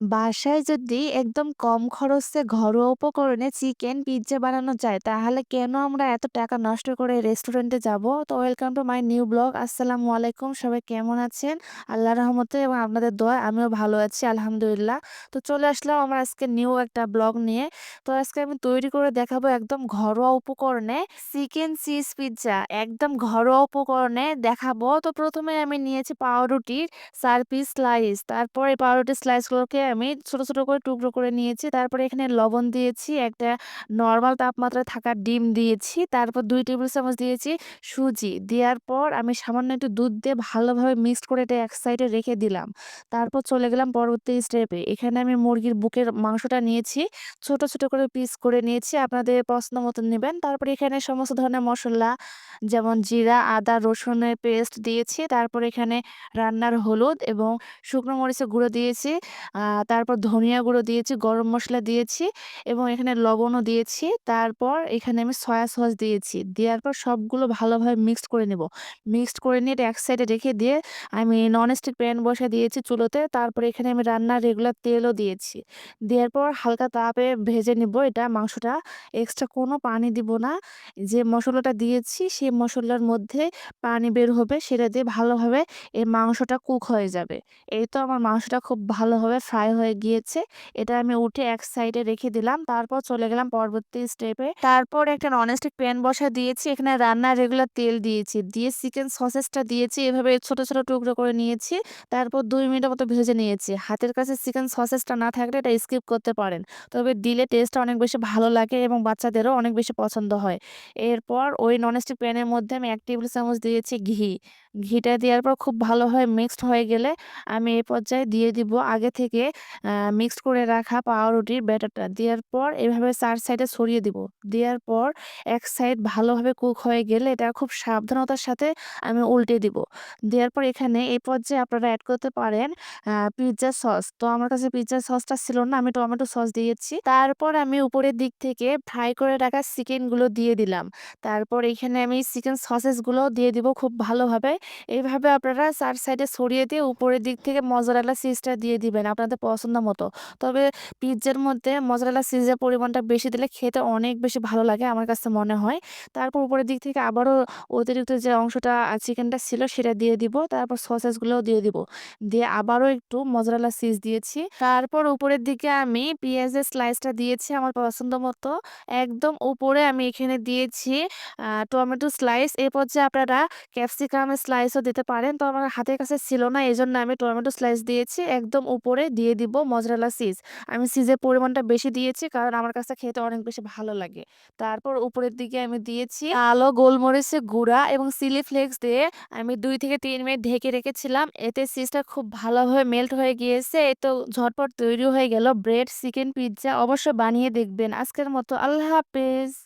বাসায় যদি একদম কম খরচে ঘরোয়া উপকরণে চিকেন, পিজ্জা বানানো যায়, তাহলে কেন আমরা এত টাকা নষ্ট করে রেস্টুরেন্টে যাব? তো welcome to my new blog. আসসালামু আলাইকুম। সবাই কেমন আছেন? আল্লাহ রহমতে এবং আপনাদের দোয়ায় আমিও ভালো আছি, আলহামদুলিল্লাহ। তো চলে আসলাম আমার আজকে নিউ একটা ব্লগ নিয়ে। তো আজকে আমি তৈরি করে দেখাবো একদম ঘরোয়া উপকরণে চিকেন চিজ পিজ্জা। একদম ঘরোয়া উপকরণে দেখাবো। তো প্রথমে আমি নিয়েছি পাউরুটির ৪ পিস স্লাইস। তারপর পাউরুটির স্লাইসগুলোকে আমি ছোট, ছোট করে টুকরো করে নিয়েছি। তারপরে এখানে লবণ দিয়েছি, একটা নর্মাল তাপমাত্রায় থাকা ডিম দিয়েছি। তারপর দুই টেবিল চামচ দিয়েছি সুজি। দেওয়ার পর আমি সামান্য একটু দুধ দিয়ে ভালোভাবে মিক্সড করে এটা এক সাইডে রেখে দিলাম। তারপর চলে গেলাম পরবর্তী স্টেপে। এখানে আমি মুরগির বুকের মাংসটা নিয়েছি। ছোট, ছোট করে পিস করে নিয়েছি। আপনাদের পছন্দ মতো নেবেন তারপরে এখানে সমস্ত ধরনের মশলা যেমন জিরা, আদা, রসুনের পেস্ট দিয়েছি। তারপর এখানে রান্নার হলুদ এবং শুকনো মরিচের গুঁড়ো দিয়েছি। তারপর ধনিয়া গুঁড়ো দিয়েছি, গরম মশলা দিয়েছি এবং এখানে লবণও দিয়েছি। তারপর এখানে আমি সয়া সস দিয়েছি। দেওয়ার পর সবগুলো ভালোভাবে মিক্সড করে নেব। মিক্সড করে নিয়ে এক সাইডে রেখে দিয়ে আমি ননস্টিক প্যান বসায় দিয়েছি চুলোতে। তারপরে এখানে আমি রান্নার রেগুলার তেলও দিয়েছি। দেওয়ার পর হালকা তাপে ভেজে নিব এটা মাংসটা। এক্সট্রা কোনো পানি দিব না। যে মশলাটা দিয়েছি সেই মশলার মধ্যে পানি বের হবে সেটা দিয়ে ভালোভাবে এই মাংসটা কুক হয়ে যাবে। এই তো আমার মাংসটা খুব ভালোভাবে ফ্রাই হয়ে গিয়েছে। এটা আমি উঠে এক সাইডে রেখে দিলাম। তারপর চলে গেলাম পরবর্তী স্টেপে। তারপর একটা ননস্টিক প্যান বসা দিয়েছি। এখানে রান্নার রেগুলার তেল দিয়েছি। দিয়ে চিকেন সসেসটা দিয়েছি। এভাবে ছোট, ছোট টুকরো করে নিয়েছি। তারপর দুই মিনিটের মতো ভেজে নিয়েছি। হাতের কাছে চিকেন সসেসটা না থাকলে এটা স্কিপ করতে পারেন। তবে দিলে টেস্টটা অনেক বেশি ভালো লাগে এবং বাচ্চাদেরও অনেক বেশি পছন্দ হয়। এরপর ওই ননস্টিক প্যানের মধ্যে আমি ১ টেবিল চামচ দিয়েছি ঘি। ঘিটা দেওয়ার পর খুব ভালোভাবে মিক্সড হয়ে গেলে আমি এই পর্যায়ে দিয়ে দিব আগে থেকে মিক্সড করে রাখা পাউরুটির ব্যাটারটা। দেওয়ার পর এভাবে চার সাইডে ছড়িয়ে দিব। দেওয়ার পর এক সাইড ভালোভাবে কুক হয়ে গেলে এটা খুব সাবধানতার সাথে আমি উল্টে দিব। দেওয়ার পর এখানে এই পর্যায়ে আপনারা অ্যাড করতে পারেন, আ পিজ্জা সস। তো আমার কাছে পিজ্জা সসটা ছিল না। আমি টমেটো সস দিয়েছি। তারপর আমি উপরের দিক থেকে ফ্রাই করে রাখা চিকেনগুলো দিয়ে দিলাম। তারপর এখানে আমি চিকেন সসেসগুলো দিয়ে দিব খুব ভালোভাবে। এইভাবে আপনারা চার সাইডে ছড়িয়ে দিয়ে উপরের দিক থেকে মজারেলা চিজটা দিয়ে দিবেন আপনাদের পছন্দ মতো। তবে পিজ্জার মধ্যে মজারেলা চিজের পরিমাণটা বেশি দিলে খেতে অনেক বেশি ভালো লাগে আমার কাছে মনে হয়। তারপর উপরের দিক থেকে আবারও অতিরিক্ত যে অংশটা চিকেনটা ছিল সেটা দিয়ে দিব। তারপর সসেসগুলোও দিয়ে দিব। দিয়ে আবারও একটু মজারেলা চিজ দিয়েছি। তারপর উপরের দিকে আমি পেঁয়াজের স্লাইসটা দিয়েছি আমার পছন্দ মতো। একদম উপরে আমি এখানে দিয়েছি টমেটো স্লাইস। এ পর্যায়ে আপনারা ক্যাপসিকামের স্লাইসও দিতে পারেন। তো আমার হাতের কাছে ছিল না, এজন্য আমি টমেটো স্লাইস দিয়েছি। একদম উপরে দিয়ে দিব মজরালা সিজ আমি সিজের পরিমাণটা বেশি দিয়েছি কারণ আমার কাছে খেতে অনেক বেশি ভালো লাগে। তারপর উপরের দিকে আমি দিয়েছি আলো গোলমরিচের গুঁড়া এবং সিলি ফ্লেক্স দিয়ে আমি দুই থেকে তিন মিনিট ঢেকে রেখেছিলাম। এতে সিজটা খুব ভালোভাবে মেল্ট হয়ে গিয়েছে। এই তো ঝটপট তৈরি হয়ে গেল ব্রেড চিকেন পিজ্জা। অবশ্যই বানিয়ে দেখবেন। আজকের মতো আল্লাহ হাফেজ।